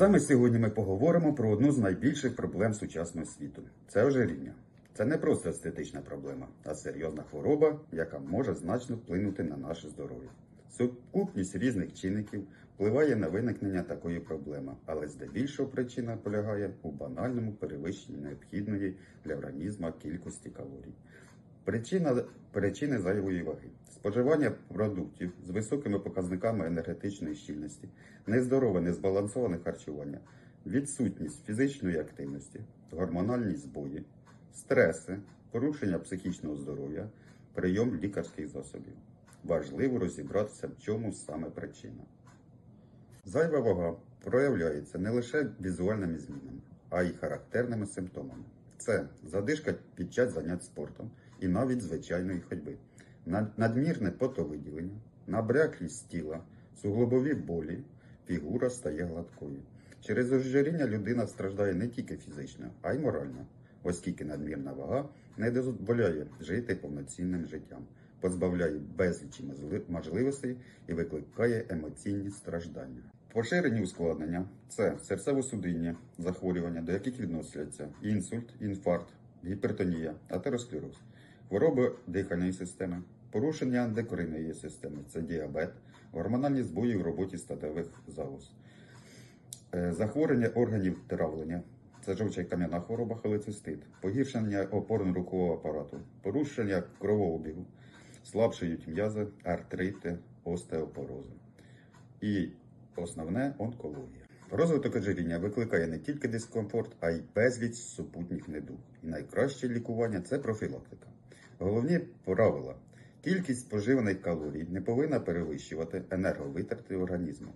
Саме сьогодні ми поговоримо про одну з найбільших проблем сучасного світу це ожиріння. Це не просто естетична проблема, а серйозна хвороба, яка може значно вплинути на наше здоров'я. Сукупність різних чинників впливає на виникнення такої проблеми, але здебільшого причина полягає у банальному перевищенні необхідної для організму кількості калорій. Причина причини зайвої ваги: споживання продуктів з високими показниками енергетичної щільності, нездорове, незбалансоване харчування, відсутність фізичної активності, гормональні збої, стреси, порушення психічного здоров'я, прийом лікарських засобів. Важливо розібратися, в чому саме причина. Зайва вага проявляється не лише візуальними змінами, а й характерними симптомами. Це задишка під час занять спортом і навіть звичайної ходьби, надмірне потовиділення, набряклість тіла, суглобові болі, фігура стає гладкою. Через ожиріння людина страждає не тільки фізично, а й морально, оскільки надмірна вага не дозволяє жити повноцінним життям, позбавляє безлічі можливостей і викликає емоційні страждання. Поширені ускладнення це серцево-судинні захворювання, до яких відносяться інсульт, інфаркт, гіпертонія, атеросклероз, хвороби дихальної системи, порушення ендокринної системи, це діабет, гормональні збої в роботі статевих залоз, Е, захворювання органів травлення, це жовча кам'яна хвороба, холецистит, погіршення опорно-рухового апарату, порушення кровообігу, слабшають м'язи, артрити, остеопорози. І основне онкологія. Розвиток ожиріння викликає не тільки дискомфорт, а й безліч супутніх недуг. І найкраще лікування це профілактика. Головні правила: кількість споживаних калорій не повинна перевищувати енерговитрати організму,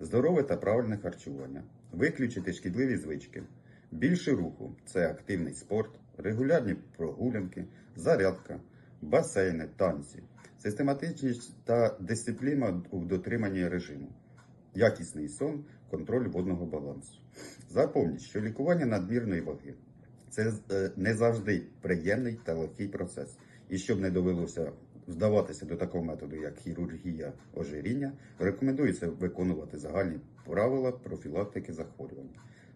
здорове та правильне харчування, виключити шкідливі звички, більше руху це активний спорт, регулярні прогулянки, зарядка, басейни, танці, систематичність та дисципліна у дотриманні режиму. Якісний сон, контроль водного балансу. Запомніть, що лікування надмірної ваги це е, не завжди приємний та легкий процес. І щоб не довелося вдаватися до такого методу, як хірургія ожиріння, рекомендується виконувати загальні правила профілактики захворювань,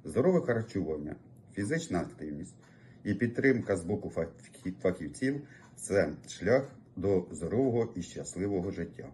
здорове харчування, фізична активність і підтримка з боку фахівців це шлях до здорового і щасливого життя.